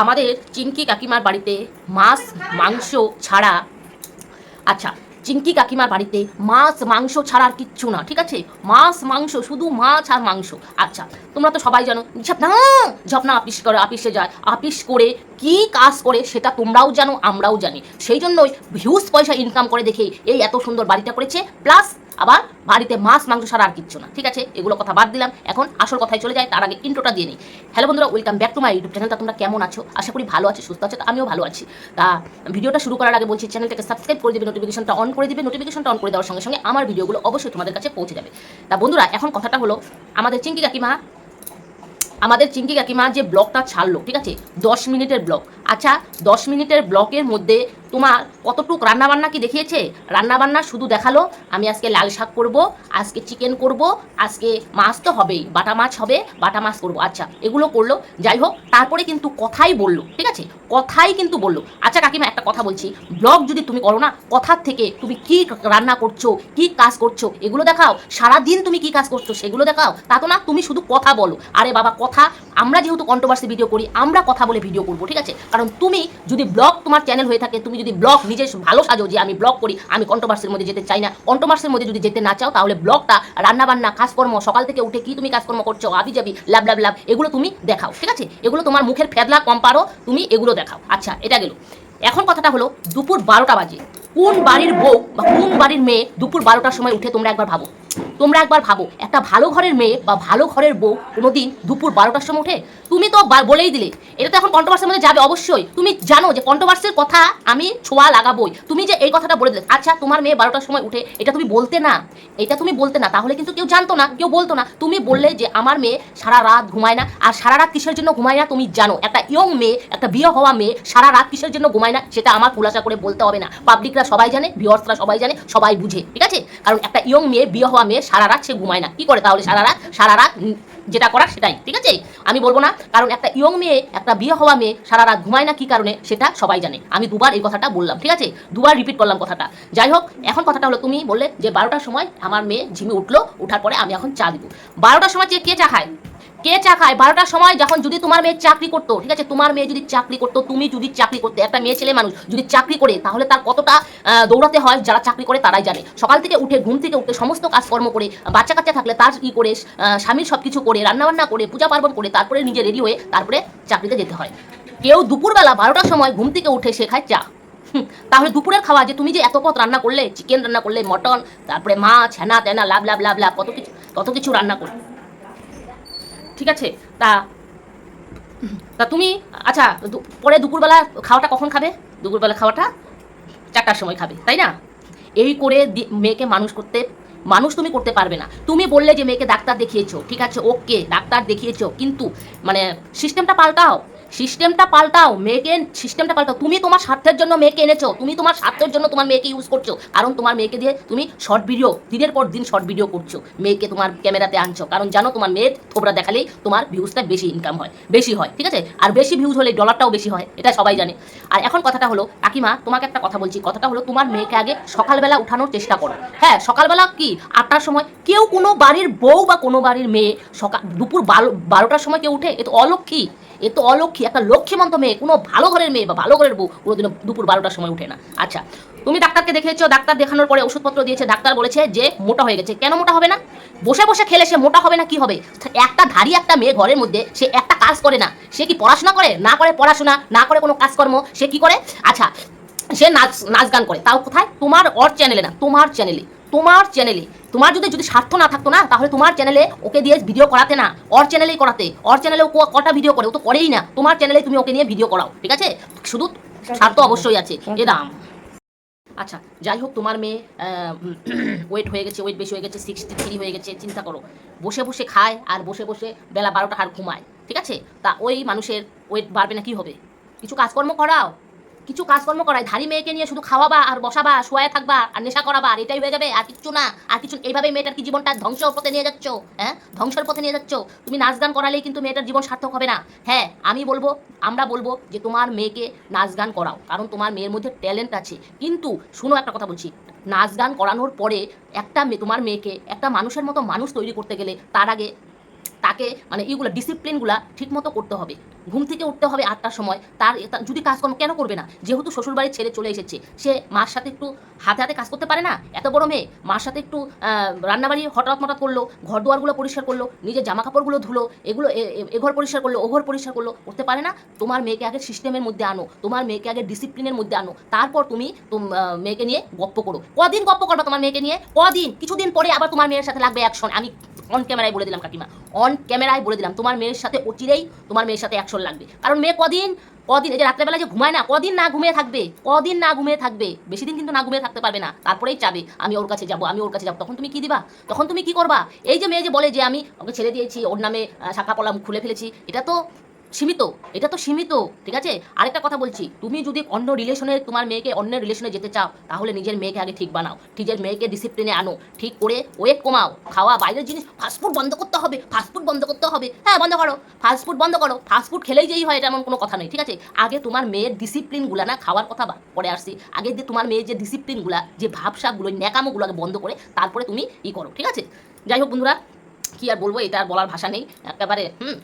আমাদের চিঙ্কি কাকিমার বাড়িতে মাছ, মাংস ছাড়া আচ্ছা চিঙ্কি কাকিমার বাড়িতে মাছ, মাংস ছাড়া আর কিচ্ছু না, ঠিক আছে? মাছ, মাংস, শুধু মাছ আর মাংস। আচ্ছা তোমরা তো সবাই জানো, ঝাপনা ঝাপনা আপিস করে, আপিসে যায়। আপিস করে কি কাজ করে সেটা তোমরাও জানো, আমরাও জানি। সেই জন্যই হিউজ পয়সা ইনকাম করে দেখে এই এত সুন্দর বাড়িটা করেছে। প্লাস আবার বাড়িতে মাছ, মাংস ছাড়া আর কিচ্ছু না। ঠিক আছে? এগুলো কথা বাদ দিলাম। এখন আসল কথায় চলে যায় তার আগে ইন্ট্রোটা দিয়ে নিই। হ্যালো বন্ধুরা welcome back to my YouTube চ্যানেলটা তোমরা কেমন আছো? আশা করি ভালো আছো, সুস্থ আছো, তো আমিও ভালো আছি। তা ভিডিওটা শুরু করার আগে বলছি চ্যানেলটাকে সাবস্ক্রাইব করে দিবে নোটিফিকেশনটা অন করে দিবে। নোটিফিকেশনটা অন করে দেওয়ার সঙ্গে সঙ্গে আমার ভিডিওগুলো অবশ্যই তোমাদের কাছে পৌঁছে যাবে। তা বন্ধুরা, এখন কথাটা হলো, আমাদের চিঙ্কি কাকিমা, আমাদের চিঙ্কি কাকিমা যে ব্লগটা ছাড়লো, ঠিক আছে? দশ মিনিটের ব্লগ। আচ্ছা দশ মিনিটের ব্লগের মধ্যে তোমার কতটুক রান্নাবান্না কি দেখিয়েছে? রান্নাবান্না শুধু দেখাল, আমি আজকে লাল শাক করব, আজকে চিকেন করব, আজকে মাছ তো হবেই, বাটা মাছ হবে, বাটা মাছ করব। আচ্ছা এগুলো করল, যাই হোক, তারপরে কিন্তু কথাই বলল, ঠিক আছে? কথাই কিন্তু বলল। আচ্ছা কাকিমা, একটা কথা বলছি, ব্লগ যদি তুমি করো না, কথার থেকে তুমি কি রান্না করছ, কি কাজ করছ, এগুলো দেখাও, সারাদিন তুমি কি কাজ করছ, সেগুলো দেখাও, তা তো না, তুমি শুধু কথা বলো। আরে বাবা, কথা, আমরা যেহেতু কন্ট্রোভার্সি ভিডিও করি, আমরা কথা বলে ভিডিও করব, ঠিক আছে? কারণ তুমি যদি ব্লগ তোমার চ্যানেল হয়ে থাকে, তুমি যদি ব্লগ নিজে ভালো সাজো, যে আমি ব্লগ করি, আমি কন্ট্রোভার্সির মধ্যে যেতে চাই না। কন্ট্রোভার্সির মধ্যে যদি যেতে না চাও, তাহলে ব্লগটা রান্নাবান্না, কাজকর্ম, সকাল থেকে উঠে কি তুমি কাজকর্ম করছ আবি যাবি লাভ লাভ লাভ, এগুলো তুমি দেখাও, ঠিক আছে? এগুলো তোমার মুখের ফেদলা কম পারো তুমি এগুলো দেখাও। আচ্ছা এটা গেল। এখন কথাটা হলো, দুপুর বারোটা বাজে। কোন বাড়ির বউ বা কোন বাড়ির মেয়ে দুপুর বারোটার সময় উঠে তোমরা একবার ভাবো। তোমরা একবার ভাবো, একটা ভালো ঘরের মেয়ে বা ভালো ঘরের বউ কোনোদিন দুপুর বারোটার সময় উঠে তুমি তো বলেই দিলে। এটা তো এখন কন্ট্রোভার্সির মধ্যে যাবে অবশ্যই। তুমি জানো যে কন্ট্রোভার্সির কথা আমি ছোঁয়া লাগাবোই। তুমি যে এই কথাটা বলে দিলে আচ্ছা তোমার মেয়ে বারোটার সময় উঠে, এটা তুমি বলতে না। এটা তুমি বলতে না, তাহলে কিন্তু কেউ জানতো না, কেউ বলতো না। তুমি বললে যে আমার মেয়ে সারা রাত ঘুমায় না, আর সারা রাত কিসের জন্য ঘুমায় না তুমি জানো? একটা ইয়ং মেয়ে, একটা বিয়ে হওয়া মেয়ে সারা রাত কিসের জন্য ঘুমায় না, সেটা আমার খুলাসা করে বলতে হবে না। পাবলিকরা সবাই জানে ভিওয়ার্সরা সবাই জানে, সবাই বুঝে, ঠিক আছে? কারণ একটা ইয়ং মেয়ে, বিয়ে হওয়া মেয়ে সারা রাত সে ঘুমায় না। কি করে তাহলে সারা রাত? সারা রাত যেটা করার সেটাই, ঠিক আছে? আমি বলব না, কারণ একটা ইয়ং মেয়ে, একটা বিয়ে হওয়া মেয়ে সারা রাত ঘুমায় না কি কারণে সেটা সবাই জানে। আমি দুবার এই কথাটা বললাম, ঠিক আছে? দুবার রিপিট করলাম কথাটা। যাই হোক, এখন কথাটা হলো তুমি বললে যে বারোটার সময় আমার মেয়ে ঝিমে উঠল, উঠার পরে আমি এখন চা দিব। বারোটার সময় যে কে চা খায়? কে চা খায়? বারোটার সময় যখন যদি তোমার মেয়ে চাকরি করতো, ঠিক আছে? তোমার মেয়ে যদি চাকরি করতো, তুমি যদি চাকরি করতে, একটা মেয়ে ছেলে মানুষ যদি চাকরি করে, তাহলে তার কতটা দৌড়াতে হয়? যারা চাকরি করে তারাই জানে। সকাল থেকে উঠে, ঘুম থেকে উঠে সমস্ত কাজকর্ম করে, বাচ্চা কাচ্চা থাকলে তার ই করে স্বামীর সব কিছু করে, রান্নাবান্না করে পূজা পার্বণ করে, তারপরে নিজে রেডি হয়ে তারপরে চাকরিতে যেতে হয়। কেউ দুপুরবেলা বারোটার সময় ঘুম থেকে উঠে সে খায় চা। তাহলে দুপুরের খাওয়া যে তুমি যে এত পথ রান্না করলে, চিকেন রান্না করলে, মটন, তারপরে মাছ হ্যানা তেনা, লাভ লাভ লাভ লাভ, কত কিছু কত কিছু রান্না করলে। ঠিক আছে? তা তা তুমি আচ্ছা পরে দুপুরবেলা খাওয়াটা কখন খাবে? দুপুরবেলা খাওয়াটা চারটার সময় খাবে, তাই না? এই করে মেয়েকে মানুষ করতে, মানুষ তুমি করতে পারবে না। তুমি বললে যে মেয়েকে ডাক্তার দেখিয়েছো, ঠিক আছে, ওকে, ডাক্তার দেখিয়েছো, কিন্তু মানে সিস্টেমটা পাল্টাও। সিস্টেমটা পাল্টাও, মেয়েকে সিস্টেমটা পাল্টাও। তুমি তোমার স্বার্থের জন্য মেয়েকে এনেছো, তুমি তোমার স্বার্থের জন্য তোমার মেয়েকে ইউজ করছ। কারণ তোমার মেয়েকে দিয়ে তুমি শর্ট ভিডিও দিনের পর দিন শর্ট ভিডিও করছ। মেয়েকে তোমার ক্যামেরাতে আনছো। কারণ জানো তোমার মেয়ের থোবরা দেখালেই তোমার ভিউজটা বেশি ইনকাম হয়, বেশি হয়, ঠিক আছে? আর বেশি ভিউজ হলে ডলারটাও বেশি হয়, এটা সবাই জানে। আর এখন কথাটা হলো, কাকিমা, তোমাকে একটা কথা বলছি। কথাটা হলো, তোমার মেয়েকে আগে সকালবেলা উঠানোর চেষ্টা করো। হ্যাঁ সকালবেলা কি? আটটার সময় কেউ কোনো বাড়ির বউ বা কোনো বাড়ির মেয়ে সকাল দুপুর বারো বারোটার সময় কেউ উঠে, এ তো অলক্ষী। এ তো অলক্ষী। একটা লক্ষ্মীমন্ত মেয়ে, কোনো ভালো ঘরের মেয়ে বা ভালো ঘরের বউ কোনোদিনও দুপুর বারোটার সময় উঠে না। আচ্ছা তুমি ডাক্তারকে দেখেছ ডাক্তার দেখানোর পরে ওষুধপত্র দিয়েছে, ডাক্তার বলেছে যে মোটা হয়ে গেছে। কেন মোটা হবে না? বসে বসে খেলে সে মোটা হবে না, কি হবে? একটা ধারী একটা মেয়ে ঘরের মধ্যে, সে একটা কাজ করে না। সে কি পড়াশোনা করে? না করে পড়াশোনা, না করে কোনো কাজকর্ম, সে কি করে? আচ্ছা সে নাচ নাচ গান করে। তাও কোথায়? তোমার ওর চ্যানেলে না, তোমার চ্যানেলে তোমার চ্যানেলে তোমার যদি যদি স্বার্থ না থাকতো না, তাহলে তোমার চ্যানেলে ওকে দিয়ে ভিডিও করাতে না। ওর চ্যানেলেই করাতে। ওর চ্যানেলে ও কটা ভিডিও করে? ও তো করেই না। তোমার চ্যানেলে তুমি ওকে নিয়ে ভিডিও করাও, ঠিক আছে? শুধু স্বার্থ অবশ্যই আছে। এ দাম। আচ্ছা যাই হোক, তোমার মেয়ে ওয়েট হয়ে গেছে ওয়েট বেশি হয়ে গেছে সিক্সটি থ্রি হয়ে গেছে, চিন্তা করো। বসে বসে খায় আর বসে বসে বেলা বারোটা আর ঘুমায়, ঠিক আছে? তা ওই মানুষের ওয়েট বাড়বে না, কি হবে? কিছু কাজকর্ম করাও। কিছু কাজকর্ম করায়, ধারি মেয়েকে নিয়ে শুধু খাওয়াবা আর বসাবা শোয়া থাকবা আর নেশা করাবা, আর এটাই হয়ে যাবে, আর কিছু না। আর কিছু এইভাবে মেয়েটার কি জীবনটা ধ্বংসের পথে নিয়ে যাচ্ছ? হ্যাঁ? ধ্বংসের পথে নিয়ে যাচ্ছ? তুমি নাচ গান করালেই কিন্তু মেয়েটার জীবন সার্থক হবে না। হ্যাঁ আমি বলব, আমরা বলব যে তোমার মেয়েকে নাচ গান করাও, কারণ তোমার মেয়ের মধ্যে ট্যালেন্ট আছে। কিন্তু শুনো একটা কথা বলছি, নাচ গান করানোর পরে একটা তোমার মেয়েকে একটা মানুষের মতো মানুষ তৈরি করতে গেলে তার আগে তাকে মানে এইগুলো ডিসিপ্লিনগুলা ঠিক মতো করতে হবে। ঘুম থেকে উঠতে হবে আটটার সময়। তার যদি কাজকর্ম কেন করবে না? যেহেতু শ্বশুরবাড়ির ছেড়ে চলে এসেছে, সে মার সাথে একটু হাতে হাতে কাজ করতে পারে না? এত বড় মেয়ে, মার সাথে একটু রান্নাবাড়ি হঠাৎ মঠাৎ করল ঘর দুয়ারগুলো পরিষ্কার করল, নিজের জামা কাপড়গুলো ধুলো, এগুলো এ- এ- এ ঘর পরিষ্কার করল, ও ঘর পরিষ্কার করল, করতে পারে না? তোমার মেয়েকে আগে সিস্টেমের মধ্যে আনো, তোমার মেয়েকে আগে ডিসিপ্লিনের মধ্যে আনো। তারপর তুমি তুম- মেয়েকে নিয়ে গপ্প করো। কদিন গপ্প করবা তোমার মেয়েকে নিয়ে? কদিন, কিছুদিন পরে আবার তোমার মেয়ের সাথে লাগবে অ্যাকশন আমি অন ক্যামেরায় বলে দিলাম কাকিমা। অন ক্যামেরায় বলে দিলাম। তোমার মেয়ের সাথে অচিরেই তোমার মেয়ের সাথে অ্যাকশন লাগবে। কারণ মেয়ে কদিন কদিন, এই যে রাত্রেবেলা যে ঘুমায় না, কদিন না ঘুমিয়ে থাকবে, কদিন না ঘুমিয়ে থাকবে, বেশি দিন কিন্তু না ঘুমিয়ে থাকতে পারবে না। তারপরেই চাবে, আমি ওর কাছে যাব, আমি ওর কাছে যাব। তখন তুমি কি দিবা? তখন তুমি কি করবা? এই যে মেয়ে যে বলে যে আমি ওকে ছেড়ে দিয়েছি, ওর নামে শাখা পলাম খুলে ফেলেছি, এটা তো সীমিত, এটা তো সীমিত, ঠিক আছে? আরেকটা কথা বলছি, তুমি যদি অন্য রিলেশনে তোমার মেয়েকে অন্য রিলেশনে যেতে চাও, তাহলে নিজের মেয়েকে আগে ঠিক বানাও, নিজের মেয়েকে ডিসিপ্লিনে আনো, ঠিক করে ওয়েট কমাও, খাওয়া, বাইরের জিনিস ফাস্টফুড বন্ধ করতে হবে ফাস্টফুড বন্ধ করতে হবে হ্যাঁ বন্ধ করো ফাস্টফুড বন্ধ করো ফাস্টফুড খেলেই যেই হয়, এটা এমন কোনো কথা নেই, ঠিক আছে? আগে তোমার মেয়ের ডিসিপ্লিনগুলো না, খাওয়ার কথা পরে আসছি, আগে যে তোমার মেয়ের যে ডিসিপ্লিনগুলো যে ভাবসাবগুলো ন্যাকামোগুলো আগে বন্ধ করে, তারপরে তুমি ই করো, ঠিক আছে? যাই হোক বন্ধুরা, কি আর বলব, এটা আর বলার ভাষা নেই, একেবারে, হুম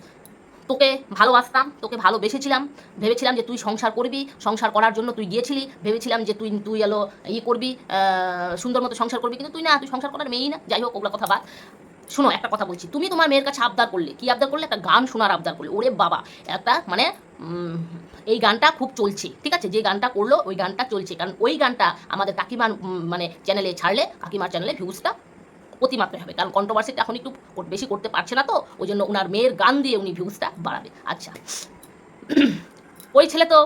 তোকে ভালোবাসতাম, তোকে ভালোবেসেছিলাম। ভেবেছিলাম যে তুই সংসার করবি, সংসার করার জন্য তুই গিয়েছিলি। ভেবেছিলাম যে তুই তুই এলো ই করবি সুন্দর মতো সংসার করবি। কিন্তু তুই না, তুই সংসার করার মেয়েই না। যাই হোক, ওগুলো কথা বাদ। শোনো, একটা কথা বলছি। তুমি তোমার মেয়ের কাছে আবদার করলে কি আবদার করলে? একটা গান শোনার আবদার করলে। ওরে বাবা, একটা মানে এই গানটা খুব চলছে, ঠিক আছে? যে গানটা করল, ওই গানটা চলছে। কারণ ওই গানটা আমাদের কাকিমার মানে চ্যানেলে ছাড়লে, কাকিমার চ্যানেলে ভিউজটা অতিমাত্রায় হবে। কারণ কন্ট্রোভার্সিটা এখন একটু বেশি করতে পারছে না তো, ওই জন্য ওনার মেয়ের গান দিয়ে উনি ভিউজটা বাড়াবে। আচ্ছা। ওই ছেলে তো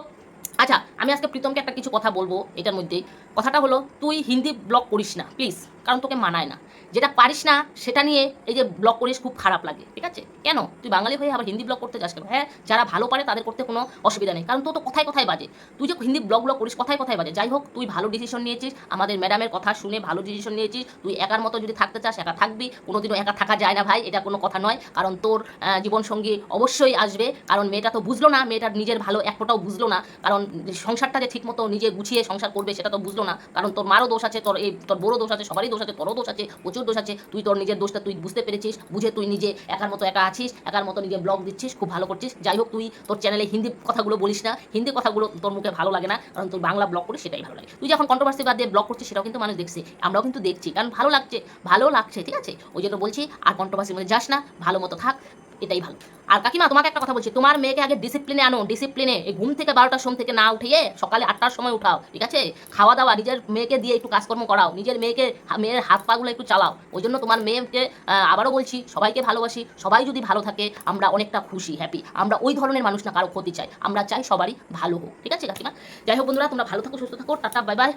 আচ্ছা আমি আজকে প্রীতমকে একটা কিছু কথা বলব, এটার মধ্যেই। কথাটা হলো, তুই হিন্দি ব্লগ করিস না প্লিজ কারণ তোকে মানায় না। যেটা পারিস না, সেটা নিয়ে এই যে ব্লগ করিস খুব খারাপ লাগে, ঠিক আছে? কেন? তুই বাঙালি হয়ে আবার হিন্দি ব্লগ করতে যাস কেন? হ্যাঁ যারা ভালো পারে তাদের করতে কোনো অসুবিধা নেই, কারণ তোর তো কথায় কথায় বাজে। তুই যে হিন্দি ব্লগ ব্লগ করিস কথায় কথায় বাজে। যাই হোক, তুই ভালো ডিসিশন নিয়েছিস, আমাদের ম্যাডামের কথা শুনে ভালো ডিসিশন নিয়েছিস, তুই একার মতো যদি থাকতে চাস, একা থাকবি, কোনোদিনও একা থাকা যায় না ভাই, এটা কোনো কথা নয়, কারণ তোর জীবনসঙ্গী অবশ্যই আসবে, কারণ মেয়েটা তো বুঝলো না, মেয়েটার নিজের ভালো এক ফোঁটাও বুঝলো না, কারণ সংসারটা যে ঠিকমতো নিজে গুছিয়ে সংসার করবে সেটা তো বুঝলো না। কারণ তোর মারও দোষ আছে, তোর এই তোর বড় দোষ আছে, সবারই দোষ আছে, তোরও দোষ আছে, প্রচুর দোষ আছে। তুই তোর নিজের দোষটা তুই বুঝতে পেরেছিস, বুঝে তুই নিজে একার মতো একা আছিস, একার মতো নিজে ব্লগ দিচ্ছিস, খুব ভালো করছিস। যাই হোক, তুই তোর চ্যানেলে হিন্দি কথাগুলো বলিস না। হিন্দি কথাগুলো তোর মুখে ভালো লাগে না, কারণ তুই বাংলা ব্লগ করিস, সেটাই ভালো লাগে। তুই যখন কন্ট্রোভার্সি বাদ দিয়ে ব্লগ করছিস, সেটাও কিন্তু মানুষ দেখছে। আমরাও কিন্তু দেখছি, কারণ ভালো লাগছে ভালো লাগছে, ঠিক আছে? ওই জন্য বলছি, আর কন্ট্রোভার্সির মধ্যে যাস না, ভালো মতো থাক এটাই ভালো। আর কাকিমা, তোমাকে একটা কথা বলছি, তোমার মেয়েকে আগে ডিসিপ্লিনে আনো ডিসিপ্লিনে এই ঘুম থেকে বারোটার সময় থেকে না উঠিয়ে সকালে আটটার সময় উঠাও, ঠিক আছে? খাওয়া দাওয়া নিজের মেয়েকে দিয়ে একটু কাজকর্ম করাও, নিজের মেয়েকে, মেয়ের হাত পাগুলো একটু চালাও। ওই জন্য তোমার মেয়েকে আবারও বলছি, সবাইকে ভালোবাসি, সবাই যদি ভালো থাকে, আমরা অনেকটা খুশি হ্যাপি আমরা ওই ধরনের মানুষ না, কারও ক্ষতি চাই। আমরা চাই সবারই ভালো হোক, ঠিক আছে কাকিমা? যাই হোক বন্ধুরা, তোমরা ভালো থাকো, সুস্থ থাকো, টাটা বাই বাই